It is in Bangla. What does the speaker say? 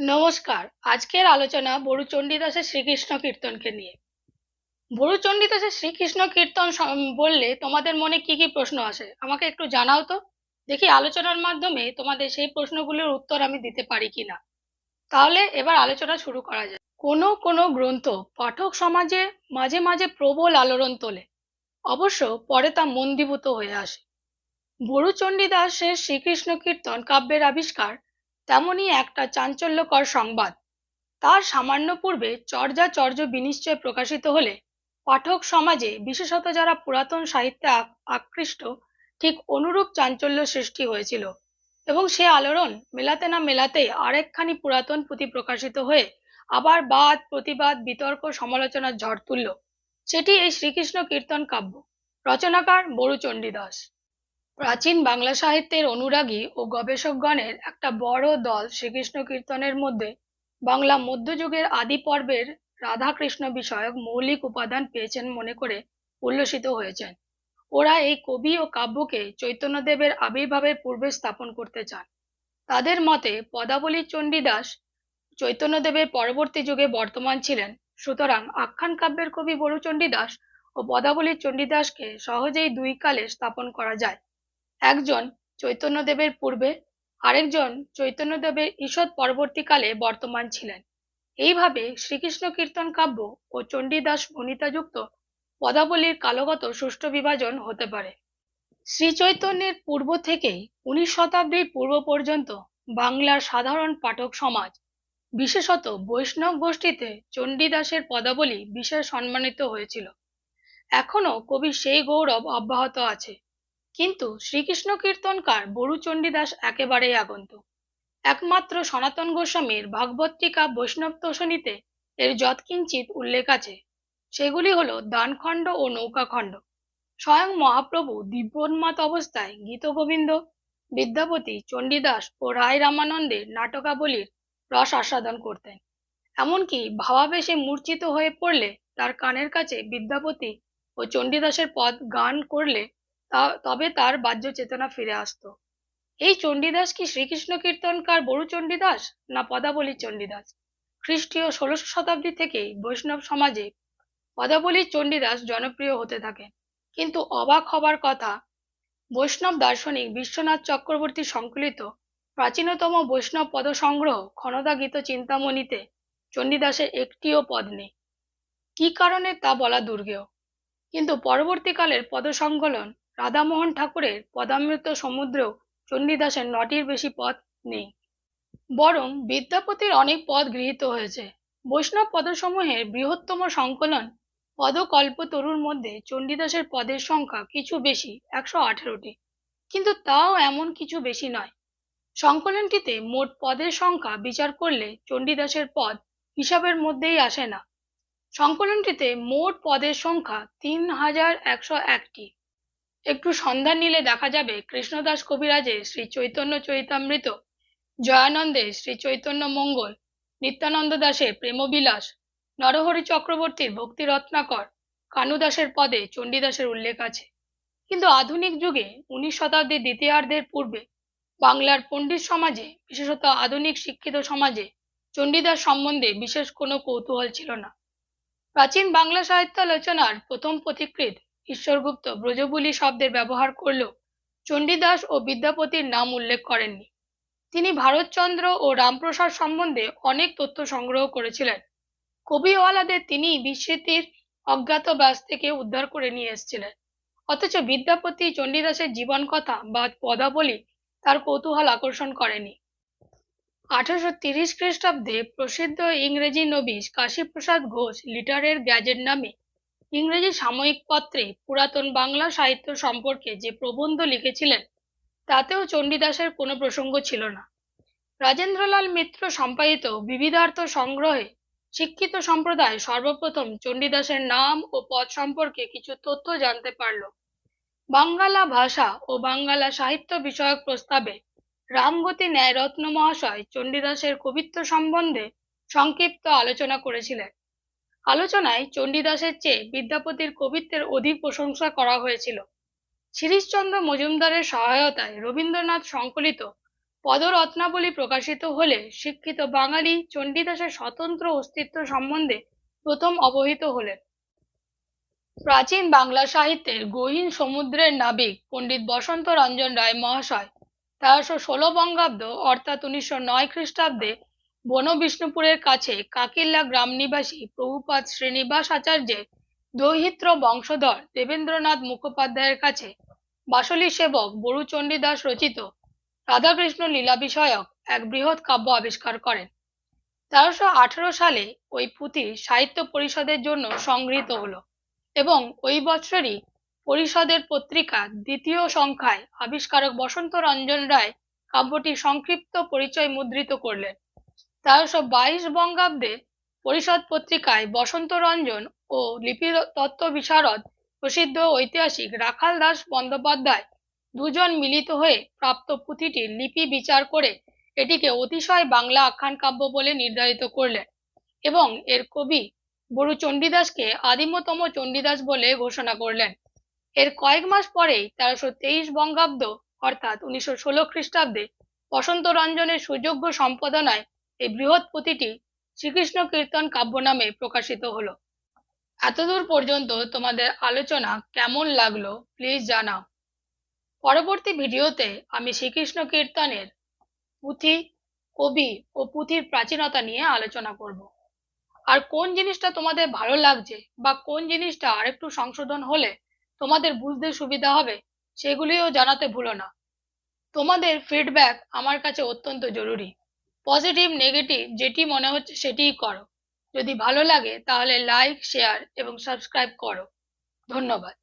নমস্কার। আজকের আলোচনা বড়ু চণ্ডীদাসের শ্রীকৃষ্ণ কীর্তনকে নিয়ে। বড়ু চণ্ডীদাসের শ্রীকৃষ্ণ কীর্তন বললে তোমাদের মনে কি কি প্রশ্ন আসে? আমাকে একটু জানাও তো। দেখি আলোচনার মাধ্যমে তোমাদের সেই প্রশ্নগুলোর উত্তর আমি দিতে পারি কিনা। তাহলে এবার আলোচনা শুরু করা যায় কোনো কোনো গ্রন্থ পাঠক সমাজে মাঝে মাঝে প্রবল আলোড়ন তোলে। অবশ্য পরে তা মন্দীভূত হয়ে আসে। বড়ু চণ্ডীদাসের শ্রীকৃষ্ণ কীর্তন কাব্যের আবিষ্কার তেমনই একটা চাঞ্চল্যকর সংবাদ। তার সামান্য পূর্বে চর্যাচর্য বিনিশ্চয় প্রকাশিত হলে পাঠক সমাজে, বিশেষত যারা পুরাতন সাহিত্যে আক- আকৃষ্ট, ঠিক অনুরূপ চাঞ্চল্য সৃষ্টি হয়েছিল এবং সে আলোড়ন মেলাতে না মেলাতেই আরেকখানি পুরাতন পুঁথি প্রকাশিত হয়ে আবার বাদ, প্রতিবাদ, বিতর্ক, সমালোচনার ঝড় তুলল। সেটি এই শ্রীকৃষ্ণ কীর্তন কাব্য। রচনাকার বড়ু চণ্ডীদাস প্রাচীন বাংলা সাহিত্যের অনুরাগী ও গবেষকগণের একটা বড় দল শ্রীকৃষ্ণ কীর্তনের মধ্যে বাংলা মধ্যযুগের আদি পর্বের রাধাকৃষ্ণ বিষয়ক মৌলিক উপাদান পেয়েছেন মনে করে উল্লসিত হয়েছেন। ওরা এই কবি ও কাব্যকে চৈতন্যদেবের আবির্ভাবের পূর্বে স্থাপন করতে চান। তাদের মতে পদাবলী চণ্ডীদাস চৈতন্যদেবের পরবর্তী যুগে বর্তমান ছিলেন, সুতরাং আখ্যান কাব্যের কবি বড়ু চণ্ডীদাস ও পদাবলী চণ্ডীদাসকে সহজেই দুই কালে স্থাপন করা যায়। একজন চৈতন্যদেবের পূর্বে, আরেকজন চৈতন্যদেবের ঈষৎ পরবর্তীকালে বর্তমান ছিলেন। এইভাবে শ্রীকৃষ্ণ কীর্তন কাব্য ও চণ্ডীদাস ভণিতাযুক্ত পদাবলীর কালগত সুষ্ঠু বিভাজন হতে পারে। শ্রী চৈতন্যের পূর্ব থেকেই উনিশ শতাব্দীর পূর্ব পর্যন্ত বাংলার সাধারণ পাঠক সমাজ, বিশেষত বৈষ্ণব গোষ্ঠীতে চণ্ডীদাসের পদাবলী বিশেষ সম্মানিত হয়েছিল। এখনও কবির সেই গৌরব অব্যাহত আছে। কিন্তু শ্রীকৃষ্ণ কীর্তনকার বড়ু চণ্ডীদাস একেবারেই আগন্তুক। একমাত্র সনাতন গোস্বামীর ভাগবত্রিকা বৈষ্ণব তোষণীতে এর যৎকিঞ্চিত উল্লেখ আছে, সেগুলি হলো দানখণ্ড ও নৌকাখণ্ড। স্বয়ং মহাপ্রভু দিব্যোন্মাত অবস্থায় গীতগোবিন্দ বিদ্যাপতি চণ্ডীদাস ও রায় রামানন্দের নাটকাবলীর রস আস্বাদন করতেন। এমনকি ভাবাবেশে মূর্ছিত হয়ে পড়লে তার কানের কাছে বিদ্যাপতি ও চণ্ডীদাসের পদ গান করলে তবে তার বাহ্য চেতনা ফিরে আসতো। এই চণ্ডীদাস কি শ্রীকৃষ্ণ কীর্তনকার বড়ু চণ্ডীদাস না পদাবলী চণ্ডীদাস? খ্রিস্টীয় ষোলশ শতাব্দী থেকেই বৈষ্ণব সমাজে পদাবলী চণ্ডীদাস জনপ্রিয় হতে থাকে। কিন্তু অবাক হবার কথা, বৈষ্ণব দার্শনিক বিশ্বনাথ চক্রবর্তী সংকলিত প্রাচীনতম বৈষ্ণব পদসংগ্রহ খনদা গীত চিন্তামণিতে চণ্ডীদাসের একটিও পদ নেই। কি কারণে তা বলা দুর্গেয়? কিন্তু পরবর্তীকালের পদসংকলন রাধামোহন ঠাকুরের পদামৃত সমুদ্রেও চণ্ডীদাসের নটির বেশি পদ নেই। বরং বিদ্যাপতির অনেক পদ গৃহীত হয়েছে। বৈষ্ণব পদসমূহের বৃহত্তম সংকলন পদকল্প তরুর মধ্যে চণ্ডীদাসের পদের সংখ্যা কিছু বেশি, একশো আঠেরোটি। কিন্তু তাও এমন কিছু বেশি নয়। সংকলনটিতে মোট পদের সংখ্যা বিচার করলে চণ্ডীদাসের পদ হিসাবের মধ্যেই আসে না। সংকলনটিতে মোট পদের সংখ্যা তিন হাজার একশো একটি। একটু সন্ধান নিলে দেখা যাবে কৃষ্ণদাস কবিরাজের শ্রী চৈতন্য চরিতামৃত জয়ানন্দের শ্রী চৈতন্য মঙ্গল, নিত্যানন্দ দাসের প্রেমবিলাস, নরহরি চক্রবর্তীর ভক্তি রত্নাকর কানুদাসের পদে চণ্ডীদাসের উল্লেখ আছে। কিন্তু আধুনিক যুগে উনিশ শতাব্দীর দ্বিতীয়ার্ধের পূর্বে বাংলার পণ্ডিত সমাজে, বিশেষত আধুনিক শিক্ষিত সমাজে, চণ্ডীদাস সম্বন্ধে বিশেষ কোনো কৌতূহল ছিল না। প্রাচীন বাংলা সাহিত্য আলোচনার প্রথম পথিকৃৎ ঈশ্বরগুপ্ত ব্রজবুলি শব্দের ব্যবহার করলেও চণ্ডীদাস ও বিদ্যাপতির নাম উল্লেখ করেননি। তিনি ভারতচন্দ্র ও রামপ্রসাদ সম্বন্ধে অনেক তথ্য সংগ্রহ করেছিলেন। কবিওয়ালাদের তিনি বিস্মৃতির অজ্ঞাত থেকে উদ্ধার করে নিয়ে এসেছিলেন। অথচ বিদ্যাপতি চণ্ডীদাসের জীবন কথা বা পদাবলী তার কৌতূহল আকর্ষণ করেনি। আঠারোশো তিরিশ খ্রিস্টাব্দে প্রসিদ্ধ ইংরেজি নবিশ কাশীপ্রসাদ ঘোষ লিটারের গ্যাজেট নামে ইংরেজি সাময়িক পত্রে পুরাতন বাংলা সাহিত্য সম্পর্কে যে প্রবন্ধ লিখেছিলেন, তাতেও চণ্ডীদাসের কোনো প্রসঙ্গ ছিল না। রাজেন্দ্রলাল মিত্র সম্পাদিত বিবিধার্থ সংগ্রহে শিক্ষিত সম্প্রদায় সর্বপ্রথম চণ্ডীদাসের নাম ও পদ সম্পর্কে কিছু তথ্য জানতে পারল। বাঙ্গালা ভাষা ও বাঙ্গালা সাহিত্য বিষয়ক প্রস্তাবে রামগতি ন্যায়রত্ন মহাশয় চণ্ডীদাসের কবিত্ব সম্বন্ধে সংক্ষিপ্ত আলোচনা করেছিলেন। আলোচনায় চণ্ডীদাসের চেয়ে বিদ্যাপতির কবিত্বের অধিক প্রশংসা করা হয়েছিল। শিরিশচন্দ্র মজুমদারের সহায়তায় রবীন্দ্রনাথ সংকলিত পদরত্নাবলী প্রকাশিত হলে শিক্ষিত বাঙালি চণ্ডীদাসের স্বতন্ত্র অস্তিত্ব সম্বন্ধে প্রথম অবহিত হলেন। প্রাচীন বাংলা সাহিত্যের গহীন সমুদ্রের নাবিক পণ্ডিত বসন্ত রঞ্জন রায় মহাশয়, তেরোশো ষোলো বঙ্গাব্দ অর্থাৎ উনিশশো নয় খ্রিস্টাব্দে বনবিষ্ণুপুরের কাছে কাকিল্লা গ্রাম নিবাসী প্রভুপাদ শ্রীনিবাস আচার্যের দৌহিত্র বংশধর দেবেন্দ্রনাথ মুখোপাধ্যায়ের কাছে বাসলি সেবক বরুচণ্ডী দাস রচিত রাধাকৃষ্ণ লীলা বিষয়ক এক বৃহৎ কাব্য আবিষ্কার করেন। তেরোশো আঠারো সালে ওই পুঁথি সাহিত্য পরিষদের জন্য সংগৃহীত হলো এবং ওই বছরই পরিষদের পত্রিকা দ্বিতীয় সংখ্যায় আবিষ্কারক বসন্ত রঞ্জন রায় কাব্যটি সংক্ষিপ্ত পরিচয় মুদ্রিত করলেন। তেরোশো বাইশ বঙ্গাব্দে পরিষদ পত্রিকায় বসন্ত রঞ্জন ও লিপি তত্ত্ব বিশারদ প্রসিদ্ধ ঐতিহাসিক রাখাল দাস বন্দ্যোপাধ্যায় দুজন মিলিত হয়ে প্রাপ্ত পুঁথিটির লিপি বিচার করে এটিকে অতিশয় বাংলা আখ্যান কাব্য বলে নির্ধারিত করলেন এবং এর কবি বড়ু চণ্ডীদাসকে আদিমতম চণ্ডীদাস বলে ঘোষণা করলেন। এর কয়েক মাস পরেই তেরোশো তেইশ বঙ্গাব্দ অর্থাৎ উনিশশো ষোলো খ্রিস্টাব্দে বসন্ত রঞ্জনের সুযোগ্য সম্পাদনায় এই বৃহৎ পুঁথিটি শ্রীকৃষ্ণ কীর্তন কাব্য নামে প্রকাশিত হলো। এতদূর পর্যন্ত তোমাদের আলোচনা কেমন লাগল প্লিজ জানাও। পরবর্তী ভিডিওতে আমি শ্রীকৃষ্ণ কীর্তনের পুঁথি, কবি ও পুঁথির প্রাচীনতা নিয়ে আলোচনা করব। আর কোন জিনিসটা তোমাদের ভালো লাগছে বা কোন জিনিসটা আরেকটু সংশোধন হলে তোমাদের বুঝতে সুবিধা হবে, সেগুলিও জানাতে ভুলো না। তোমাদের ফিডব্যাক আমার কাছে অত্যন্ত জরুরি। পজিটিভ নেগেটিভ যেটি মনে হচ্ছে সেটিই করো। যদি ভালো লাগে, তাহলে লাইক শেয়ার এবং সাবস্ক্রাইব করো। ধন্যবাদ।